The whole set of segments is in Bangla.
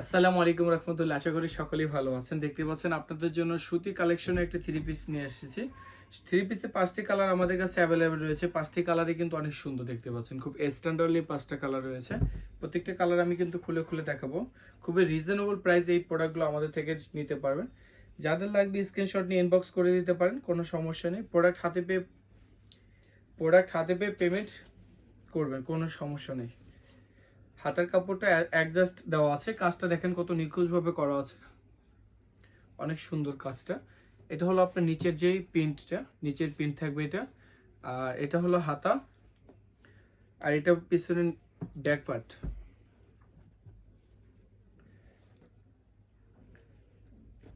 আসসালামু আলাইকুম রহমতুল্লাহ, আশা করি সকলেই ভালো আছেন। দেখতে পাচ্ছেন আপনাদের জন্য সুতি কালেকশনে একটি থ্রি পিস নিয়ে এসেছি। থ্রি পিসে পাঁচটি কালার আমাদের কাছে অ্যাভেলেবেল রয়েছে। পাঁচটি কালারই কিন্তু অনেক সুন্দর দেখতে পাচ্ছেন। খুব স্ট্যান্ডার্ডলি পাঁচটা কালার রয়েছে। প্রত্যেকটা কালার আমি কিন্তু খুলে খুলে দেখাবো। খুবই রিজনেবল প্রাইস এই প্রোডাক্টগুলো আমাদের থেকে নিতে পারবেন। যাদের লাগবে স্ক্রিনশট নিয়ে ইনবক্স করে দিতে পারেন, কোনো সমস্যা নেই। প্রোডাক্ট হাতে পেয়ে প্রোডাক্ট হাতে পেয়ে পেমেন্ট করবেন, কোনো সমস্যা নেই। হাতের কাপড়টা অ্যাডজাস্ট দেওয়া আছে। কাজটা দেখেন কত নিখুঁতভাবে করা আছে। অনেক সুন্দর কাজটা। এটা হলো আপনার নিচের যেই প্রিন্টটা, নিচের প্রিন্ট থাকবে এটা। আর এটা হলো হাতা। আর এটা পিছনে ব্যাক পার্ট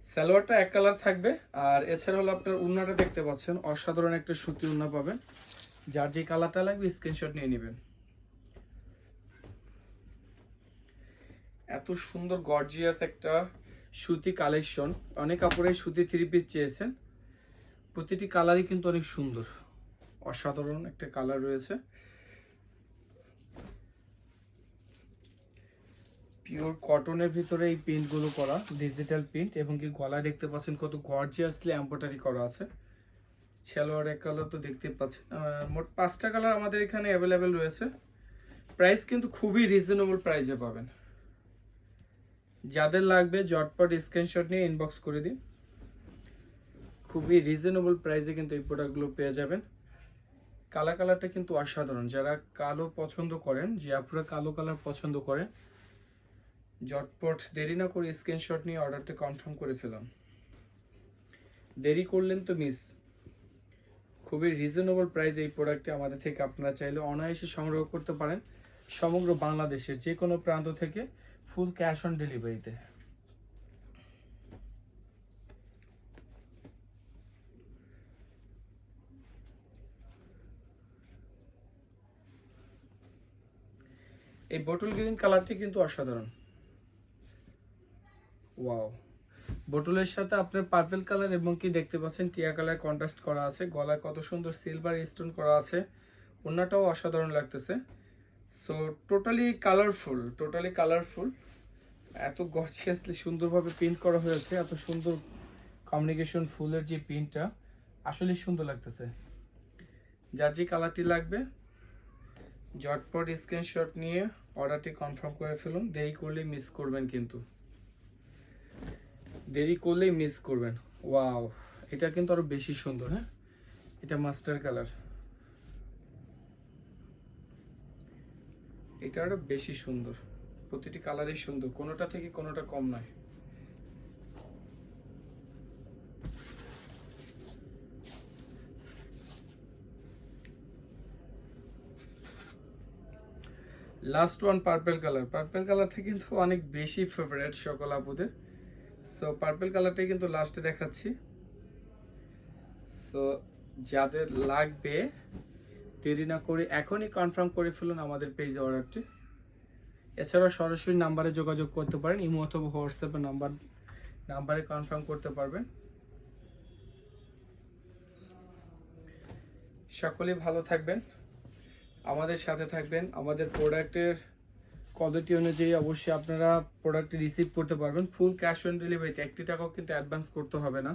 সালোয়ারটা এক কালার থাকবে। আর এছাড়া হলো আপনার উন্নাটা দেখতে পাচ্ছেন। অসাধারণ একটা সুতি উন্না পাবেন। যার যে কালারটা লাগবে স্ক্রিনশট নিয়ে নেবেন। এত সুন্দর গর্জিয়াস একটা সুতি কালেকশন অনেক কাপড়ে সুতি থ্রি পিস চেয়েছেন। প্রতিটি কালারই কিন্তু অনেক সুন্দর। অসাধারণ একটা কালার রয়েছে। পিওর কটনের ভিতরে এই প্রিন্টগুলো করা ডিজিটাল প্রিন্ট এবং কি গলায় দেখতে পাচ্ছেন কত গর্জিয়াসলি এম্ব্রয়ডারি করা আছে। ছেলোয়ার এক কালার তো দেখতে পাচ্ছেন। মোট পাঁচটা কালার আমাদের এখানে অ্যাভেলেবেল রয়েছে। প্রাইস কিন্তু খুবই রিজনেবল প্রাইসে পাবেন। যাদের লাগবে জটপট স্ক্রিনশট নিয়ে ইনবক্স করে দিন। খুবই রিজনেবল প্রাইসে কিন্তু এই প্রোডাক্টগুলো পেয়ে যাবেন। কালা কালারটা কিন্তু অসাধারণ। যারা কালো পছন্দ করেন, যে আপনারা কালো কালার পছন্দ করেন জটপট দেরি না করে স্ক্রিনশট নিয়ে অর্ডারটা কনফার্ম করে ফেলাম দেরি করলেন তো মিস খুবই রিজনেবল প্রাইস এই প্রোডাক্টটি আমাদের থেকে আপনারা চাইলে অনায়াসে সংগ্রহ করতে পারেন। সমগ্র বাংলাদেশের যে কোনো প্রান্ত থেকে ফুল ক্যাশ অন ডেলিভারিতে এই বটল গ্রিন কালারটি কিন্তু অসাধারণ। ওয়াও বোটলের সাথে আপনার পার্পল কালার এবং কি দেখতে পাচ্ছেন, টিয়া কালার কন্ট্রাস্ট করা আছে। গলায় কত সুন্দর সিলভার স্টোন করা আছে। ওনাটাও অসাধারণ লাগতেছে। So totally colourful totally colourful এত গর্জিয়াসলি সুন্দরভাবে প্রিন্ট করা হয়েছে, এত সুন্দর কমিউনিকেশন ফুলের যে প্রিন্টটা আসলে সুন্দর লাগতেছে। যার যে কালারটি লাগবে, ঝটপট স্ক্রিনশট নিয়ে অর্ডারটি কনফার্ম করে ফেলুন। দেরি করলে মিস করবেন কিন্তু। দেরি করলেই মিস করবেন। ওয়াও এটা কিন্তু আরও বেশি সুন্দর হ্যাঁ? এটা মাস্টার কালার এটা আরও বেশি সুন্দর। প্রতিটি কালারই সুন্দর। কোনোটা থেকে কোনোটা কম নয়। Last one purple colour purple কালারটা কিন্তু অনেক বেশি ফেভারিট সকল আপুদের। সো পার্পেল কালারটাই কিন্তু লাস্টে দেখাচ্ছি। সো যাদের লাগবে দেরি না করে এখনই কনফার্ম করে ফেলুন আমাদের পেজে অর্ডারটি এছাড়া সরাসরি নাম্বারে যোগাযোগ করতে পারেন, ইমো অথবা হোয়াটসঅ্যাপে নাম্বার নাম্বারে কনফার্ম করতে পারবেন। সকলেই ভালো থাকবেন, আমাদের সাথে থাকবেন। আমাদের প্রোডাক্টের কোয়ালিটি অনুযায়ী অবশ্যই আপনারা প্রোডাক্টটি রিসিভ করতে পারবেন। ফুল ক্যাশ অন ডেলিভারিতে একটি টাকাও কিন্তু অ্যাডভান্স করতে হবে না।